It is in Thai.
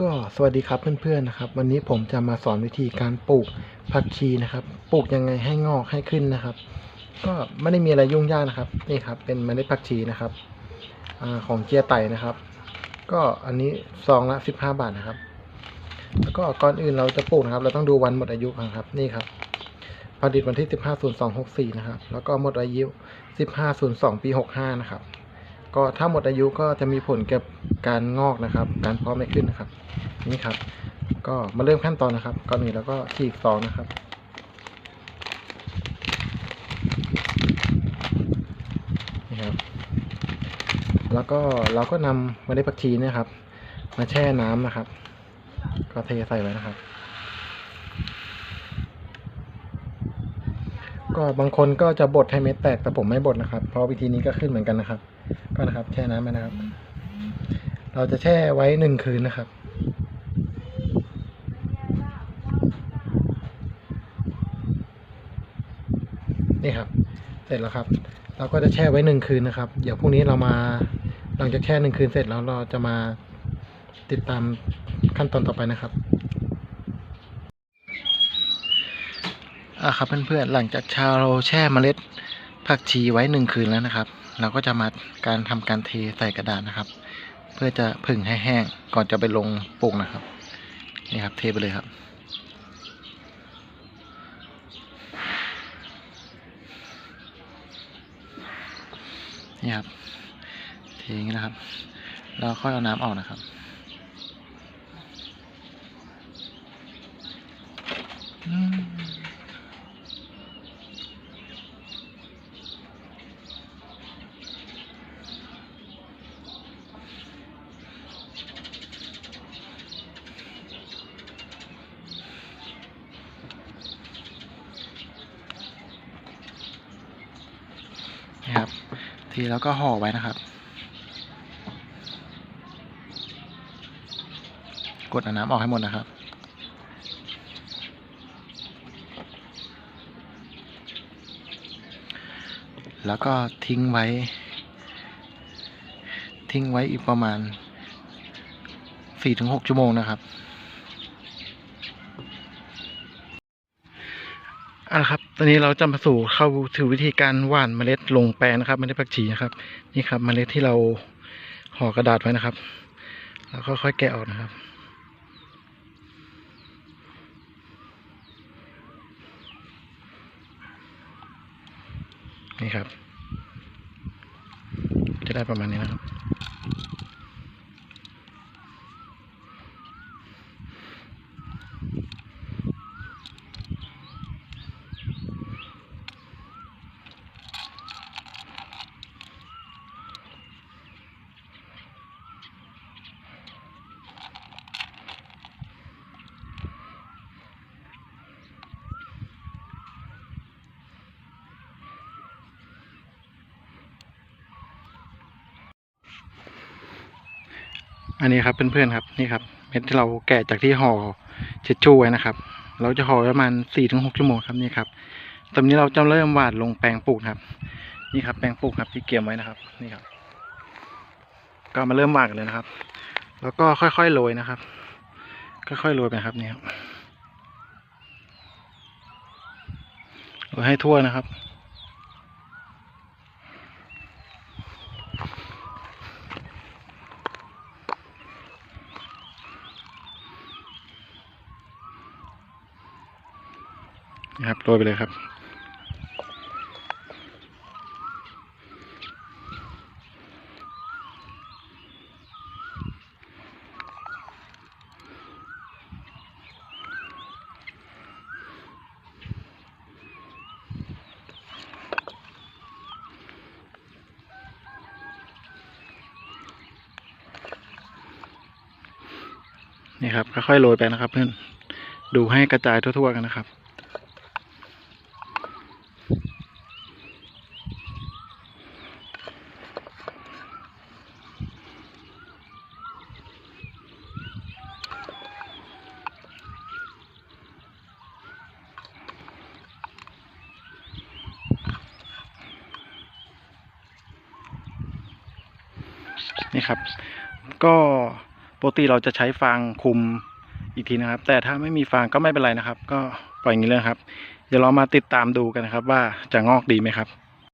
ก็สวัสดีครับเพื่อนๆนะครับ วันนี้ผมจะมาสอนวิธีการปลูกผักชีนะครับ ปลูกยังไงให้งอกให้ขึ้นนะครับ ก็ไม่ได้มีอะไรยุ่งยากนะครับนี่ครับ เป็นเมล็ดผักชีนะครับอของเจียไตนะครับ ก็อันนี้ซองละ15บาทนะครับ แล้วก็ก่อนอื่นเราจะปลูกนะครับ เราต้องดูวันหมดอายุก่อนครับ นี่ครับผลิตวันที่150264นะครับ แล้วก็หมดอายุ1502ปี65นะครับ ก็ถ้าหมดอายุก็จะมีผลกับการงอกนะครับ การเพาะไม่ขึ้นนะครับ นี่ครับ ก็มาเริ่มขั้นตอนนะครับก่อนอื่นเราก็ฉีกซองนะครับนี่ครับ แล้วก็เราก็นำเมล็ดผักชีเนะครับ มาแช่น้ำนะครับ ก็เทใส่ไว้นะครับ ก็บางคนก็จะบดให้เม็ดแตกแต่ผมไม่บดนะครับ เพราะวิธีนี้ก็ขึ้นเหมือนกันนะครับ ก็นะครับแช่น้ำไปนะครับ เราจะแช่ไว้หนึ่งคืนนะครับนี่ครับ เสร็จแล้วครับ เราก็จะแช่ไว้หนึ่งคืนนะครับ เดี๋ยวพรุ่งนี้เรามาหลังจากแช่หนึ่งคืนเสร็จแล้วเราจะมาติดตามขั้นตอนต่อไปนะครับ อะครับเพื่อนๆหลังจากชาเราแช่เมล็ดผักชีไว้หนึ่งคืนแล้วนะครับ เราก็จะมาการทำการเทใส่กระดาษนะครับ เพื่อจะผึ่งให้แห้งก่อนจะไปลงปลูกนะครับนี่ครับเทไปเลยครับนี่ครับเทอย่างนี้นะครับ เราค่อยเอาน้ำออกนะครับอืม นี่ครับ ทีแล้วก็ห่อไว้นะครับ กดน้ำออกให้หมดนะครับแล้วก็ทิ้งไว้ ทิ้งไว้อีกประมาณสี่ถึงหกชั่วโมงนะครับเอาละครับ ตอนนี้เราจะมาสู่เข้าถึงวิธีการหว่านเมล็ดลงแปลงนะครับเมล็ดผักชีนะครับ นี่ครับเมล็ดที่เราห่อกระดาษไว้นะครับแล้วค่อยๆแกะออกนะครับ นี่ครับ จะได้ประมาณนี้นะครับ อันนี้ครับเพื่อนๆครับนี่ครับ เม็ดที่เราแกะจากที่ห่อเช็ดชู่ไว้นะครับ เราจะห่อประมาณสี่ถึงหกชั่วโมงครับนี่ครับตอนนี้เราจะเริ่มหวานลงแปลงปลูกครับ นี่ครับแปลงปลูกครับที่เกี่ยมไว้นะครับ นี่ครับ ก็มาเริ่มหวานกันเลยนะครับ แล้วก็ค่อยๆโรยนะครับ ค่อยๆโรยไปครับนี่ครับโรยให้ทั่วนะครับ นะครับโรยไปเลยครับ นี่ครับค่อยๆโรยไปนะครับเพื่อนดูให้กระจายทั่วๆกันนะครับ นี่ครับ ก็ปกติเราจะใช้ฟางคุมอีกทีนะครับ แต่ถ้าไม่มีฟางก็ไม่เป็นไรนะครับ ก็ปล่อยอย่างนี้เลยครับ เดี๋ยวเรามาติดตามดูกันนะครับ ว่าจะงอกดีไหมครับ